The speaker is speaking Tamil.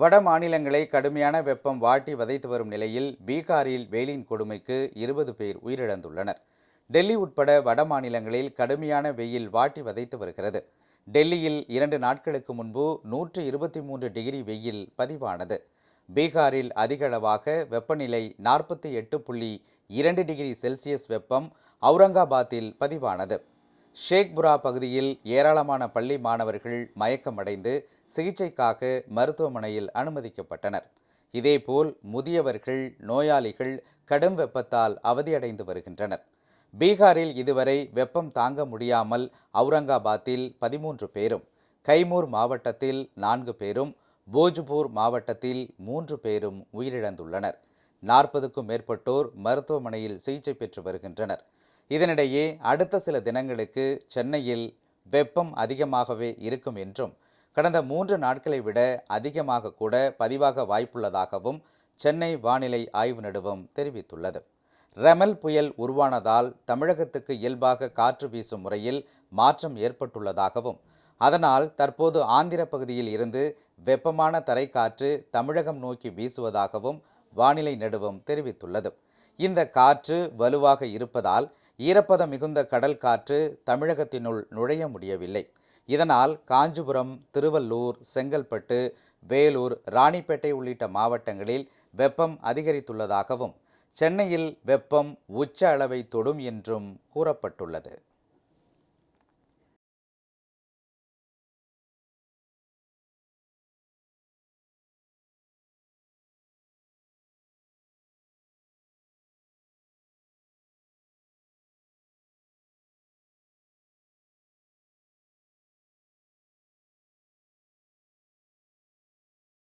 வட மாநிலங்களை கடுமையான வெப்பம் வாட்டி வதைத்து வரும் நிலையில் பீகாரில் வெயிலின் கொடுமைக்கு இருபது பேர் உயிரிழந்துள்ளனர். டெல்லி உட்பட வட மாநிலங்களில் கடுமையான வெயில் வாட்டி வதைத்து வருகிறது. டெல்லியில் இரண்டு நாட்களுக்கு முன்பு நூற்று இருபத்தி மூன்று டிகிரி வெயில் பதிவானது. பீகாரில் அதிகளவாக வெப்பநிலை நாற்பத்தி எட்டு புள்ளி இரண்டு டிகிரி செல்சியஸ் வெப்பம் அவுரங்காபாத்தில் பதிவானது. ஷேக்புரா பகுதியில் ஏராளமான பள்ளி மாணவர்கள் மயக்கமடைந்து சிகிச்சைக்காக மருத்துவமனையில் அனுமதிக்கப்பட்டனர். இதேபோல் முதியவர்கள் நோயாளிகள் கடும் வெப்பத்தால் அவதியடைந்து வருகின்றனர். பீகாரில் இதுவரை வெப்பம் தாங்க முடியாமல் அவுரங்காபாத்தில் பதிமூன்று பேரும் கைமூர் மாவட்டத்தில் நான்கு பேரும் போஜ்பூர் மாவட்டத்தில் மூன்று பேரும் உயிரிழந்துள்ளனர். நாற்பதுக்கும் மேற்பட்டோர் மருத்துவமனையில் சிகிச்சை பெற்று வருகின்றனர். இதனிடையே அடுத்த சில தினங்களுக்கு சென்னையில் வெப்பம் அதிகமாகவே இருக்கும் என்றும் கடந்த மூன்று நாட்களை விட அதிகமாக கூட பதிவாக வாய்ப்புள்ளதாகவும் சென்னை வானிலை ஆய்வு நடுவம் தெரிவித்துள்ளது. ரெமல் புயல் உருவானதால் தமிழகத்துக்கு இயல்பாக காற்று வீசும் முறையில் மாற்றம் ஏற்பட்டுள்ளதாகவும் அதனால் தற்போது ஆந்திர பகுதியில் இருந்து வெப்பமான தரைக்காற்று தமிழகம் நோக்கி வீசுவதாகவும் வானிலை நடுவம் தெரிவித்துள்ளது. இந்த காற்று வலுவாக இருப்பதால் ஈரப்பதம் மிகுந்த கடல் காற்று தமிழகத்தினுள் நுழைய முடியவில்லை. இதனால் காஞ்சிபுரம் திருவள்ளூர் செங்கல்பட்டு வேலூர் ராணிப்பேட்டை உள்ளிட்ட மாவட்டங்களில் வெப்பம் அதிகரித்துள்ளதாகவும் சென்னையில் வெப்பம் உச்ச அளவை தொடும் என்றும் கூறப்பட்டுள்ளது.